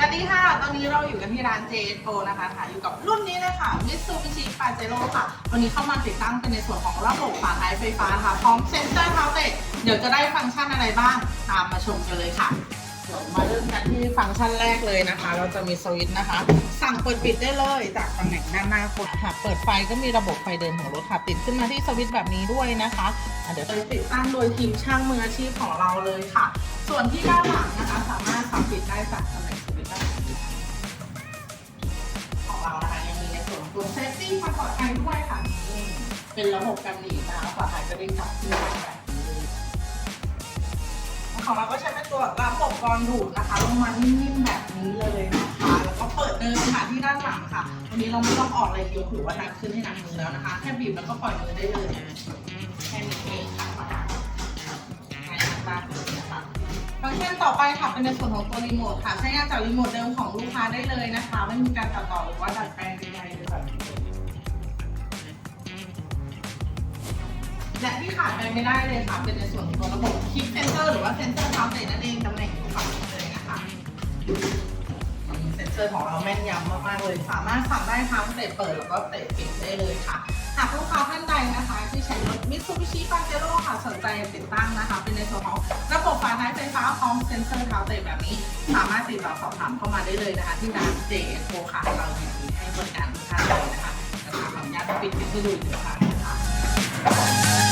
สวัสดีค่ะ ตอนนี้เราอยู่กันที่ร้าน JSO นะคะค่ะ อยู่กับรุ่นนี้เลยค่ะ Mitsubishi Pajero ค่ะ วันนี้เข้ามาติดตั้งเป็นในส่วนของระบบฝาท้ายไฟฟ้าค่ะ พร้อมเซ็นเซอร์เท้าเตะเดี๋ยวจะได้ฟังก์ชันอะไรบ้าง ตามมาชมกันเลยค่ะ เดี๋ยวมาเริ่มกันที่ฟังก์ชันแรกเลยนะคะ เราจะมีสวิตช์นะคะ สั่งเปิดปิดได้เลยจากตำแหน่งด้านหน้าคนค่ะ เปิดไฟก็มีระบบไฟเดินของรถค่ะติดขึ้นมาที่สวิตช์แบบนี้ด้วยนะคะะเดี๋ยวเราติดตั้งโดยทีมช่างมืออาชีพของเราเลยค่ะ ส่วนที่ด้านหลังนะคะ เรานะคะยังมีในส่วนของตัวเซฟตี้ความปลอดภัยด้วยค่ะนี่เป็นระบบกันหนีบนะคะปลอดภัยจะได้จับที่แบบนี้เลยของเราก็ใช้เป็นตัวระบบกรองดูดนะคะลงมานิ่มๆแบบนี้เลยนะคะ แล้วก็เปิดเดินค่ะที่ด้านหลังค่ะ วันนี้เราไม่ต้องออกอะไรเยกหรือว่าดันขึ้นให้หนักมือแล้วนะคะ แค่บีบแล้วก็ปล่อยมือได้เลย ฟังก์ชันต่อไปค่ะเป็นในส่วนของตัวรีโมทค่ะ ใช้งานจากรีโมทเดิมของลูกค้าได้เลยนะคะ ไม่มีการตัดต่อหรือว่าดัดแปลงใดๆเลยแบบนี้และที่ขาดไปไม่ได้เลยค่ะ เป็นในส่วนของตัวระบบคลิกเซนเซอร์หรือว่าเซนเซอร์ท้าเตนั่นเองตำแหน่งอยู่ฝั่งเลยนะคะเซนเซอร์ของเราแม่นยำมากๆเลย สามารถสั่งได้ทั้งเตะเปิดแล้วก็เตะปิดได้เลยค่ะหากลูกค้าท่านใดนะคะ ที่ใช้รถ Mitsubishi Pajero ค่ะสนใจติดตั้งนะคะ เป็นในส่วนของ ฝาท้ายไฟฟ้าพร้อมเซ็นเซอร์เท้าเตะแบบนี้ สามารถติดต่อสอบถามเข้ามาได้เลยนะคะ ที่ร้านเจโค่ะเรายินดีให้บริการทุกท่านเลยนะคะขออนุญาตปิดวิดีโอดูอีกครั้งนะคะ